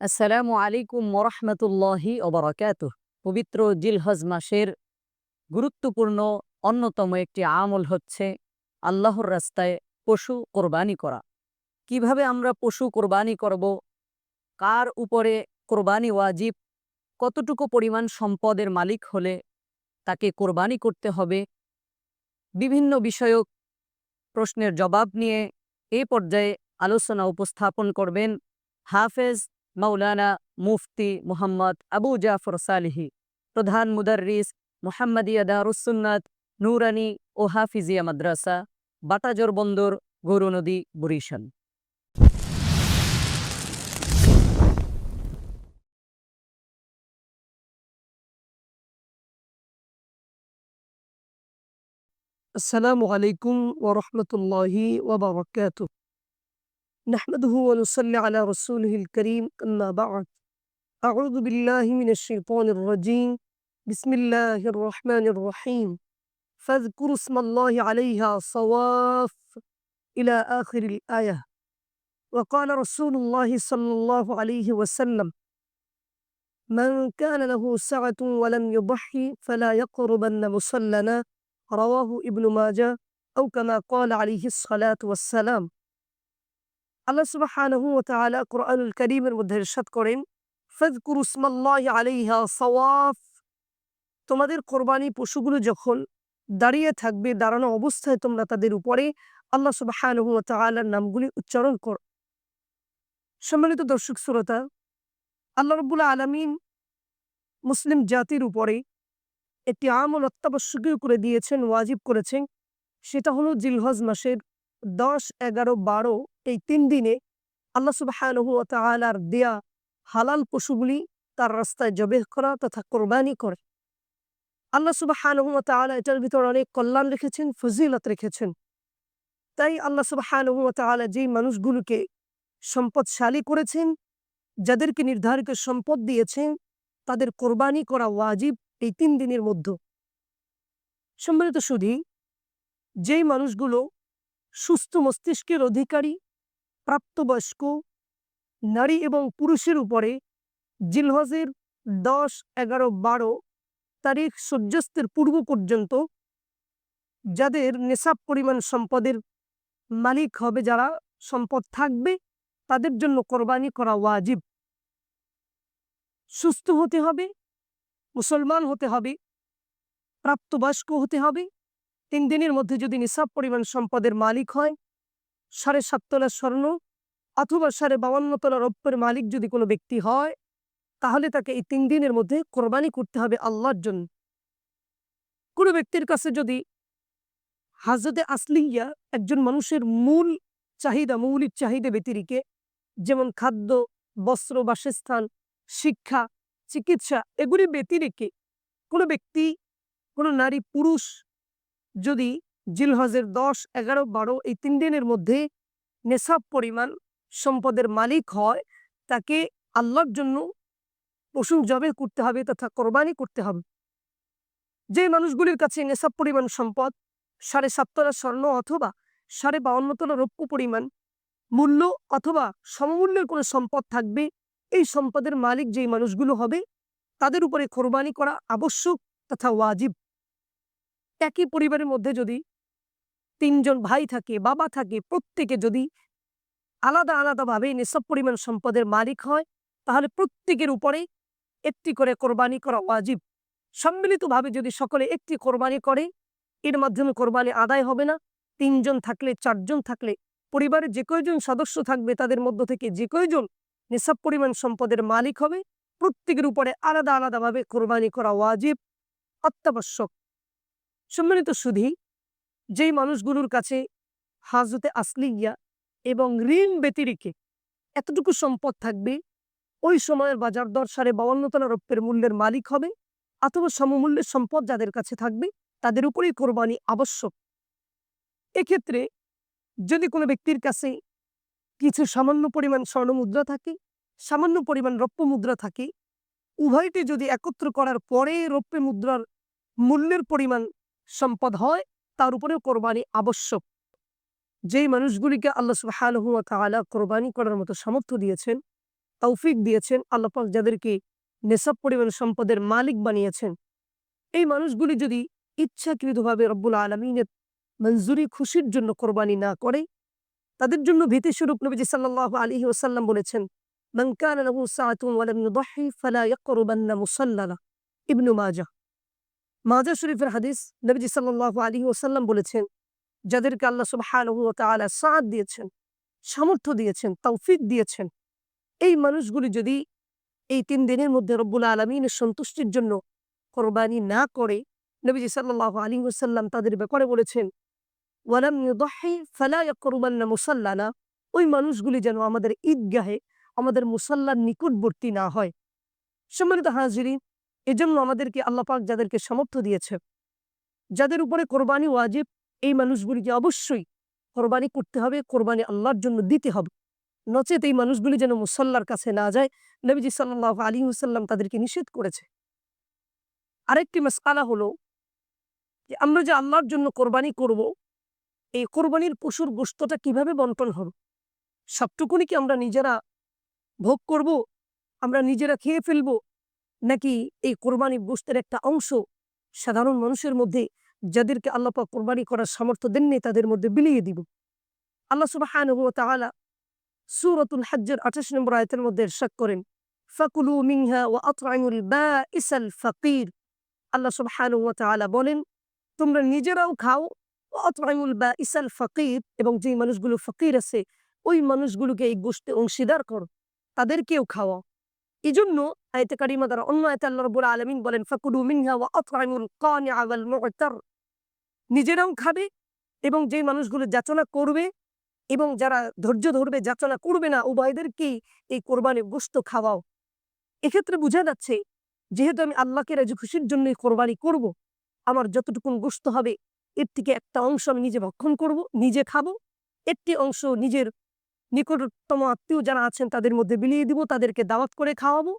আসসালামু আলাইকুম ওরহমতুল্লাহি ওবরাকাত পবিত্র জিলহজ মাসের গুরুত্বপূর্ণ অন্যতম একটি আমল হচ্ছে আল্লাহর রাস্তায় পশু কোরবানি করা। কীভাবে আমরা পশু কোরবানি করব? কার উপরে কোরবানি ওয়াজিব? কতটুকু পরিমাণ সম্পদের মালিক হলে তাকে কোরবানি করতে হবে? বিভিন্ন বিষয়ক প্রশ্নের জবাব নিয়ে এ পর্যায়ে আলোচনা উপস্থাপন করবেন হাফেজ মৌলানা মুফতি মোহাম্মদ আবু জাফর সালিহি প্রধান মুদার্রিস মোহাম্মদিয়া দারুসুন্নাত নুরানি ও হাফিজিয়া মাদ্রাসা বাটাজোর বন্দর গৌরনদী বরিশাল আসসালামু আলাইকুম ওরহমতুল্লাহি ওবরাকাতুহ نحمده ونصلي على رسوله الكريم أما بعد. أعوذ بالله من الشيطان الرجيم. بسم الله الرحمن الرحيم. فاذكروا اسم الله عليها صواف إلى آخر الآية. وقال رسول الله صلى الله عليه وسلم من كان له سعة ولم يضحي فلا يقربن مصلنا رواه ابن ماجه أو كما قال عليه الصلاة والسلام. আল্লাহ তাআলা কোরআনুল কারীমের মধ্যে ইরশাদ করেন, ফাযকুরু ইসমাল্লাহি আলাইহা সাওয়াফ। তোমাদের কোরবানি পশুগুলো যখন দাঁড়িয়ে থাকবে, দাঁড়ানো অবস্থায় তোমরা তাদের উপরে আল্লাহ ওয়া নামগুলি উচ্চারণ কর। সম্মানিত দর্শক শ্রোতা, আল্লাহ রব্বুল আলামিন মুসলিম জাতির উপরে একটি আমল অত্যাবশ্যকীয় করে দিয়েছেন, ওয়াজিব করেছেন। সেটা হলো জিলহজ মাসের দশ, এগারো, বারো এই তিন দিনে আল্লাহ সুবাহানহু তালার দেয়া হালাল পশুগুলি তার রাস্তায় জবেহ করা তথা কোরবানি করে। আল্লাহ তালা এটার ভিতর অনেক কল্যাণ রেখেছেন, ফজিলত রেখেছেন। তাই আল্লাহ তালা যেই মানুষগুলোকে সম্পদশালী করেছেন, যাদেরকে নির্ধারিত সম্পদ দিয়েছেন, তাদের কোরবানি করা ওয়াজিব এই তিন দিনের মধ্যে। সম্মানিত সুধী, যেই মানুষগুলো সুস্থ মস্তিষ্কের অধিকারী প্রাপ্তবয়স্ক, নারী এবং পুরুষের উপরে জিলহজের দশ, এগারো, বারো তারিখ সূর্যাস্তের পূর্ব পর্যন্ত যাদের নেশাব পরিমাণ সম্পদের মালিক হবে, যারা সম্পদ থাকবে, তাদের জন্য কোরবানি করা ওয়াজিব। সুস্থ হতে হবে, মুসলমান হতে হবে, প্রাপ্তবয়স্ক হতে হবে। তিন দিনের মধ্যে যদি নিসাব পরিমাণ সম্পদের মালিক হয় সাড়ে সাত তলা স্বর্ণ অথবা সাড়ে বাউন্ন তলা রৌপ্যের মালিক যদি কোনো ব্যক্তি হয়, তাহলে তাকে এই তিন দিনের মধ্যে কোরবানি করতে হবে আল্লাহর জন্য। কোনো ব্যক্তির কাছে যদি হাজরতে আসলিয়া একজন মানুষের মূল চাহিদা, মৌলিক চাহিদা ব্যতিরিকে যেমন খাদ্য, বস্ত্র, বাসস্থান, শিক্ষা, চিকিৎসা, এগুলি ব্যতিরেকে কোনো ব্যক্তি, কোনো নারী, পুরুষ যদি জিলহজের দশ, এগারো, বারো এই তিন দিনের মধ্যে নেশাব পরিমাণ সম্পদের মালিক হয়। তাকে আল্লাহর জন্য পশু জবে করতে হবে তথা কোরবানি করতে হবে। যে মানুষগুলির কাছে নেশাব পরিমাণ সম্পদ, সাড়ে সাততলা স্বর্ণ অথবা সাড়ে বাউন্নতলা রৌপ্য পরিমাণ মূল্য অথবা সমমূল্যের কোনো সম্পদ থাকবে, এই সম্পদের মালিক যেই মানুষগুলো হবে, তাদের উপরে কোরবানি করা আবশ্যক তথা ওয়াজিব। একই পরিবারের মধ্যে যদি তিনজন ভাই থাকে, বাবা থাকে, প্রত্যেকে যদি আলাদা আলাদাভাবে নিসব পরিমাণ সম্পদের মালিক হয়, তাহলে প্রত্যেকের উপরে একটি করে কোরবানি করা ওয়াজিব। সম্মিলিতভাবে যদি সকলে একটি কোরবানি করে, এর মাধ্যমে কোরবানি আদায় হবে না। তিনজন থাকলে, চারজন থাকলে, পরিবারের যে কয়জন সদস্য থাকবে, তাদের মধ্য থেকে যে কয়জন নিসাব পরিমাণ সম্পদের মালিক হবে, প্রত্যেকের উপরে আলাদা আলাদাভাবে কোরবানি করা ওয়াজিব, অত্যাবশ্যক। সম্মিলিত সুধী যেই মানুষগুলোর কাছে হাজতে আসলিয়া এবং ঋণ ব্যতিরিকে এতটুকু সম্পদ থাকবে, ওই সময়ের বাজার দর সাড়ে বাউন্নতলা রৌপ্যের মূল্যের মালিক হবে অথবা সমমূল্যের সম্পদ যাদের কাছে থাকবে তাদের উপরেই কোরবানি আবশ্যক। এক্ষেত্রে যদি কোনো ব্যক্তির কাছে কিছু সামান্য পরিমাণ স্বর্ণ মুদ্রা থাকে, সামান্য পরিমাণ রৌপ্য মুদ্রা থাকে, উভয়টি যদি একত্র করার পরে রৌপ্য মুদ্রার মূল্যের পরিমাণ সম্পদ হয় তার উপরেও কোরবানি আবশ্যক। যেই মানুষগুলিকে আল্লাহ সুহালহুয়া তালা কোরবানি করার মতো সামর্থ্য দিয়েছেন, তৌফিক দিয়েছেন আল্লাপাক যাদেরকে নেশাব পরিমাণ সম্পদের মালিক বানিয়েছেন, এই মানুষগুলি যদি ইচ্ছাকৃতভাবে রব্বুল আলমিনের মঞ্জুরি খুশির জন্য কোরবানি না করে, তাদের জন্য ভীতি স্বরূপ নবীজি সাল্লাহ আলী ওসাল্লাম বলেছেন মঙ্কান মুসাআতুম ইবনু মাজা। মাজা শরীফের হাদিস নবীজি সাল্লাহ আলী ওসাল্লাম বলেছেন, যাদেরকে আল্লাহ তাআলা সাদ দিয়েছেন, সামর্থ্য দিয়েছেন, তৌফিক দিয়েছেন, এই মানুষগুলি যদি এই তিন দিনের মধ্যে রব্বুল আলমিনের সন্তুষ্টির জন্য কোরবানি না করে, নবীজি সাল্লাহ আলী ওসাল্লাম তাদের ব্যাপারে বলেছেন মুসাল্লানা ওই মানুষগুলি যেন আমাদের ঈদগাহে আমাদের মুসাল্লার নিকটবর্তী না হয়। সম্মানিত হাজিরি এজন্য আমাদেরকে আল্লাহ পাক যাদেরকে সামর্থ্য দিয়েছে, যাদের উপরে কোরবানি ওয়াজিব, এই মানুষগুলিকে অবশ্যই কোরবানি করতে হবে, কোরবানি আল্লাহর জন্য দিতে হবে। নচেত এই মানুষগুলি যেন মুসল্লার কাছে না যায়, নবীজি সাল্লাহ আলী হুসাল্লাম তাদেরকে নিষেধ করেছে। আরেকটি মাসকালা হলো যে, আমরা যে আল্লাহর জন্য কোরবানি করব, এই কোরবানির পশুর গোস্তটা কীভাবে বন্টন হবে? সবটুকুনি কি আমরা নিজেরা ভোগ করব? আমরা নিজেরা খেয়ে ফেলব? নাকি এই কোরবানি গোস্তের একটা অংশ? সাধারণ মানুষের মধ্যে যাদেরকে আল্লাপা কোরবানি করার সামর্থ্য দেননি, তাদের মধ্যে বিলিয়ে দিব। আল্লাহ সুবাহ সুরতুল হজ্জের আঠাশ নম্বর আয়তের মধ্যে ইরশাদ করেন, ফাকুলু মিনহা ওয়া আতআমুল বাইসাল ফাকির। আল্লাহ সুবহানাহু ওয়া বলেন, তোমরা নিজেরাও খাও ওয়া আতআমুল বাইসাল ফাকির এবং যেই মানুষগুলো ফকির আছে, ওই মানুষগুলোকে এই গোষ্ঠে অংশীদার করো। তাদেরকেও খাওয়াও। এই জন্য আয়তে কারিমা দ্বারা অন্য আয়তে আল্লাহ রব্বুল আলামিন বলেন ফাকুলু মিনহা ওয়া আতআমুল কানিআ ওয়াল মু'তার নিজেরাও খাবে এবং যে মানুষগুলো যাচনা করবে এবং যারা ধৈর্য ধরবে, যাচনা করবে না, উভয়দেরকেই এই কোরবানি গোস্ত খাওয়াও এক্ষেত্রে বোঝা যাচ্ছে, যেহেতু আমি আল্লাহকে রাজি খুশির জন্য কোরবানি করব। আমার যতটুকুন গোস্ত হবে, এর থেকে একটা অংশ আমি নিজে ভক্ষণ করব, নিজে খাব, একটি অংশ নিজের নিকটতম আত্মীয় যারা আছেন তাদের মধ্যে বিলিয়ে দিব, তাদেরকে দাওয়াত করে খাওয়াবো।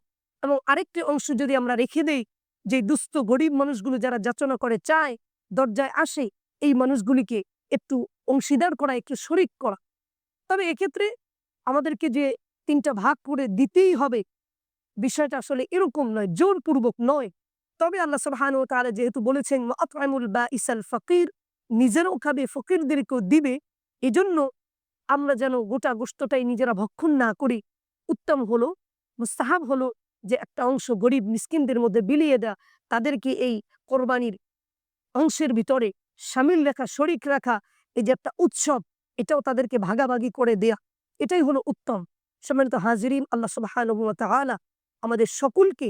এবং আরেকটি অংশ যদি আমরা রেখে দেই, যে দুস্থ, গরিব মানুষগুলো যারা যাচনা করে চায়, দরজায় আসে, এই মানুষগুলিকে একটু অংশীদার করা, একটু শরিক করা। তবে এক্ষেত্রে আমাদেরকে যে তিনটা ভাগ করে দিতেই হবে, বিষয়টা আসলে এরকম নয়, জোরপূর্বক নয়। তবে আল্লাহ সুবহান ও তাআলা যেহেতু বলেছেন বা ইসাল ফকির নিজেরাও খাবে, ফকিরদেরকেও দিবে। এজন্য আমরা যেন গোটা গোস্তটাই নিজেরা ভক্ষণ না করি। উত্তম হলো, মুস্তাহাব হলো যে একটা অংশ গরিব মিসকিনদের মধ্যে বিলিয়ে দেয়া, তাদেরকে এই কোরবানির অংশের ভিতরে সামিল রাখা, শরিক রাখা, এই যে একটা উৎসব, এটাও তাদেরকে ভাগাভাগি করে দেয়া, এটাই হলো উত্তম। সম্মানিত হাজিরিন, আল্লাহ তাআলা আমাদের সকলকে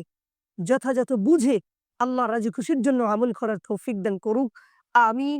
যথাযথ বুঝে আল্লাহ রাজি খুশির জন্য আমল করার তৌফিক দান করুক। আমিন।